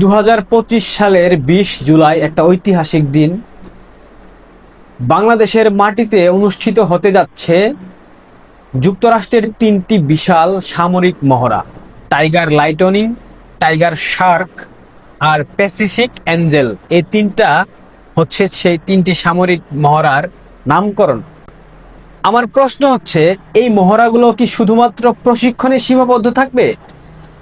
দু হাজার পঁচিশ সালের বিশ জুলাই একটা ঐতিহাসিক দিন। বাংলাদেশের মাটিতে অনুষ্ঠিত হতে যাচ্ছে যুক্তরাষ্ট্রের তিনটি বিশাল সামরিক মহড়া, টাইগার লাইটনিং, টাইগার শার্ক আর প্যাসিফিক অ্যাঞ্জেল। এই তিনটা হচ্ছে সেই তিনটি সামরিক মহড়ার নামকরণ। আমার প্রশ্ন হচ্ছে, এই মহড়াগুলো কি শুধুমাত্র প্রশিক্ষণে সীমাবদ্ধ থাকবে?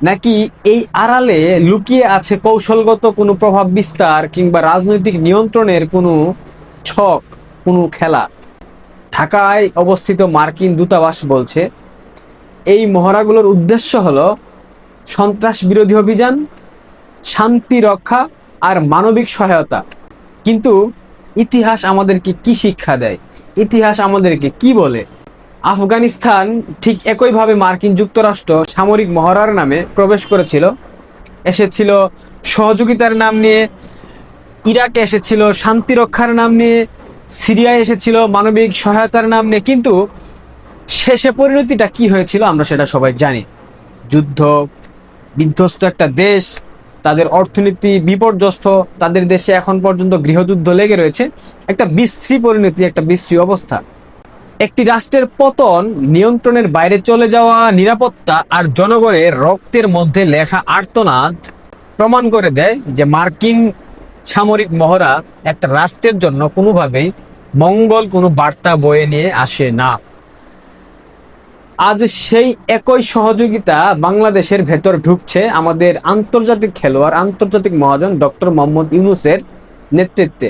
নাকি এই আড়ালে লুকিয়ে আছে কৌশলগত কোনো প্রভাব বিস্তার কিংবা রাজনৈতিক নিয়ন্ত্রণের কোনো ছক, কোনো খেলা? ঢাকায় অবস্থিত মার্কিন দূতাবাস বলছে, এই মহড়াগুলোর উদ্দেশ্য হল সন্ত্রাস বিরোধী অভিযান, শান্তি রক্ষা আর মানবিক সহায়তা। কিন্তু ইতিহাস আমাদেরকে কি শিক্ষা দেয়? ইতিহাস আমাদেরকে কি বলে? আফগানিস্তান ঠিক একইভাবে মার্কিন যুক্তরাষ্ট্র সামরিক মহড়ার নামে প্রবেশ করেছিল। এসেছিল সহযোগিতার নাম নিয়ে, ইরাকে এসেছিল শান্তি রক্ষার নাম নিয়ে, সিরিয়ায় এসেছিল মানবিক সহায়তার নাম নিয়ে। কিন্তু শেষে পরিণতিটা কি হয়েছিল আমরা সেটা সবাই জানি। যুদ্ধ, বিধ্বস্ত একটা দেশ, তাদের অর্থনীতি বিপর্যস্ত, তাদের দেশে এখন পর্যন্ত গৃহযুদ্ধ লেগে রয়েছে। একটা বিশ্রী পরিণতি, একটা বিশ্রী অবস্থা। একটি রাষ্ট্রের পতন, নিয়ন্ত্রণের বাইরে চলে যাওয়া, নিরাপত্তা আর জনগণের রক্তের মধ্যে লেখা আর্তনাদ প্রমাণ করে দেয় যে মার্কিন সামরিক মহড়া একটা রাষ্ট্রের জন্য কোনোভাবেই মঙ্গল কোনো বার্তা বয়ে নিয়ে আসে না। আজ সেই একই সহযোগিতা বাংলাদেশের ভেতর ঢুকছে আমাদের আন্তর্জাতিক খেলোয়াড়, আন্তর্জাতিক মহাজন ডক্টর মোহাম্মদ ইউনুসের নেতৃত্বে।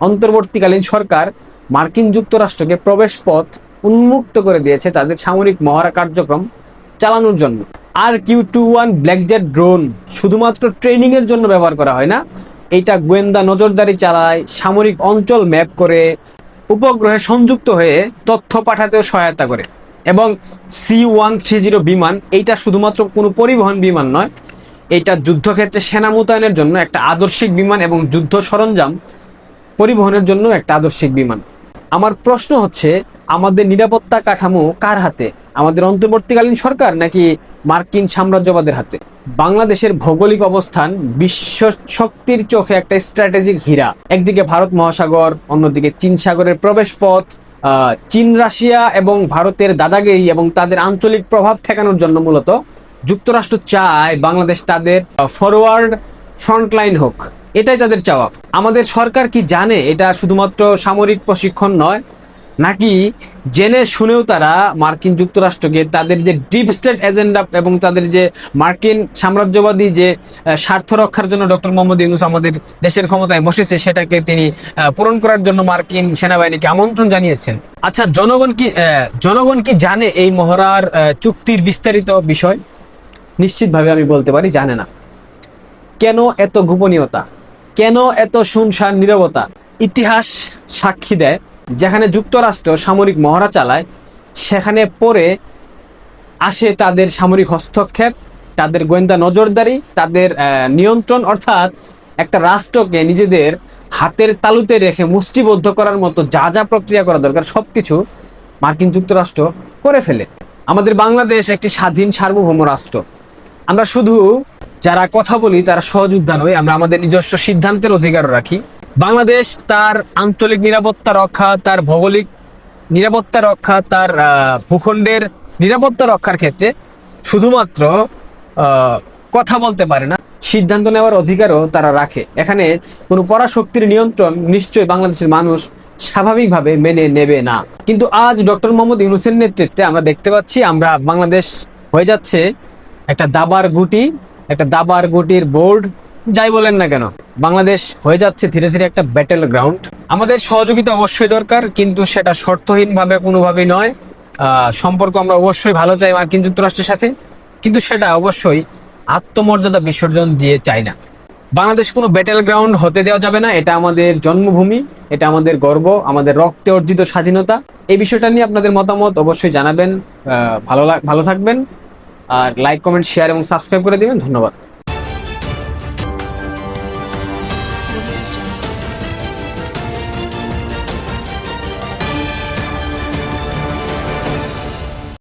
অন্তর্বর্তীকালীন সরকার মার্কিন যুক্তরাষ্ট্রকে প্রবেশ পথ উন্মুক্ত করে দিয়েছে তাদের সামরিক মহড়া কার্যক্রম চালানোর জন্য। R Q two one Blackjack drone শুধুমাত্র ট্রেনিং এর জন্য ব্যবহার করা হয় না, এটা গোয়েন্দা নজরদারি চালায়, সামরিক অঞ্চল ম্যাপ করে, উপগ্রহে সংযুক্ত হয়ে তথ্য পাঠাতেও সহায়তা করে। এবং সি ওয়ান থ্রি জিরো বিমান, এইটা শুধুমাত্র কোনো পরিবহন বিমান নয়, এটা যুদ্ধক্ষেত্রে সেনা মোতায়েনের জন্য একটা আদর্শিক বিমান এবং যুদ্ধ সরঞ্জাম পরিবহনের জন্য একটা আদর্শিক বিমান। আমার প্রশ্ন হচ্ছে, আমাদের নিরাপত্তা কাঠামো কার হাতে? আমাদের অন্তর্বর্তীকালীন সরকার নাকি মার্কিন সাম্রাজ্যবাদের হাতে? বাংলাদেশের ভৌগোলিক অবস্থান, বিশ্ব শক্তির চোখে একটা স্ট্র্যাটেজিক হীরা। একদিকে ভারত মহাসাগর, অন্যদিকে চীন সাগরের প্রবেশ পথ চীন, রাশিয়া এবং ভারতের দাদাগিরি এবং তাদের আঞ্চলিক প্রভাব ঠেকানোর জন্য মূলত যুক্তরাষ্ট্র চায় বাংলাদেশ তাদের ফরওয়ার্ড ফ্রন্টলাইন হোক। এটাই তাদের চাওয়া। আমাদের সরকার কি জানে এটা শুধুমাত্র সামরিক প্রশিক্ষণ নয়, নাকি জেনে শুনেও তারা মার্কিন যুক্তরাষ্ট্রকে তাদের যে ডিপ স্টেট এজেন্ডা এবং তাদের যে মার্কিন সাম্রাজ্যবাদী যে স্বার্থ রক্ষার জন্য ডক্টর মোহাম্মদ ইউনুস আমাদের দেশের ক্ষমতায় বসেছে, সেটাকে তিনি পূরণ করার জন্য মার্কিন সেনাবাহিনীকে আমন্ত্রণ জানিয়েছেন। আচ্ছা জনগণ কি জনগণ কি জানে এই মহড়ার চুক্তির বিস্তারিত বিষয়? নিশ্চিতভাবে আমি বলতে পারি জানে না। কেন এত গোপনীয়তা? কেন এত শুনশান নীরবতা? ইতিহাস সাক্ষী দেয়, যেখানে যুক্তরাষ্ট্র সামরিক মহড়া চালায়, সেখানে পরে আসে তাদের সামরিক হস্তক্ষেপ, তাদের গোয়েন্দা নজরদারি, তাদের নিয়ন্ত্রণ, অর্থাৎ একটা রাষ্ট্রকে নিজেদের হাতের তালুতে রেখে মুষ্টিবদ্ধ করার মতো যা যা প্রক্রিয়া করা দরকার, সবকিছু মার্কিন যুক্তরাষ্ট্র করে ফেলে। আমাদের বাংলাদেশ একটি স্বাধীন সার্বভৌম রাষ্ট্র। আমরা শুধু যারা কথা বলি, তারা সহযোদ্ধা নই আমরা আমাদের নিজস্ব সিদ্ধান্তের অধিকার রাখি। বাংলাদেশ তার আঞ্চলিক নিরাপত্তা রক্ষা, তার ভৌগোলিক নিরাপত্তা রক্ষা, তার ভূখণ্ডের নিরাপত্তা রক্ষার ক্ষেত্রে শুধুমাত্র কথা বলতে পারে না, সিদ্ধান্ত নেওয়ার অধিকারও তারা রাখে। এখানে কোনো পরাশক্তির নিয়ন্ত্রণ নিশ্চয়ই বাংলাদেশের মানুষ স্বাভাবিকভাবে মেনে নেবে না। কিন্তু আজ ডক্টর মোহাম্মদ ইউনুসের নেতৃত্বে আমরা দেখতে পাচ্ছি, আমরা বাংলাদেশ হয়ে যাচ্ছে একটা দাবার গুটি একটা দাবার গুটির বোর্ড, যাই বলেন না কেন, বাংলাদেশ হয়ে যাচ্ছে ধীরে ধীরে একটা ব্যাটেল গ্রাউন্ড আমাদের সহযোগিতা অবশ্যই দরকার, কিন্তু সেটা শর্তহীনভাবে কোনোভাবেই নয়। সম্পর্ক আমরা অবশ্যই ভালো চাই মার্কিন যুক্তরাষ্ট্রের সাথে, কিন্তু সেটা অবশ্যই আত্মমর্যাদা বিসর্জন দিয়ে চাই না। বাংলাদেশ কোনো ব্যাটেল গ্রাউন্ড হতে দেওয়া যাবে না, এটা আমাদের জন্মভূমি, এটা আমাদের গর্ব, আমাদের রক্তে অর্জিত স্বাধীনতা। এই বিষয়টা নিয়ে আপনাদের মতামত অবশ্যই জানাবেন। ভালো ভালো থাকবেন। আর লাইক কমেন্ট শেয়ার এবং সাবস্ক্রাইব করে দিবেন। ধন্যবাদ।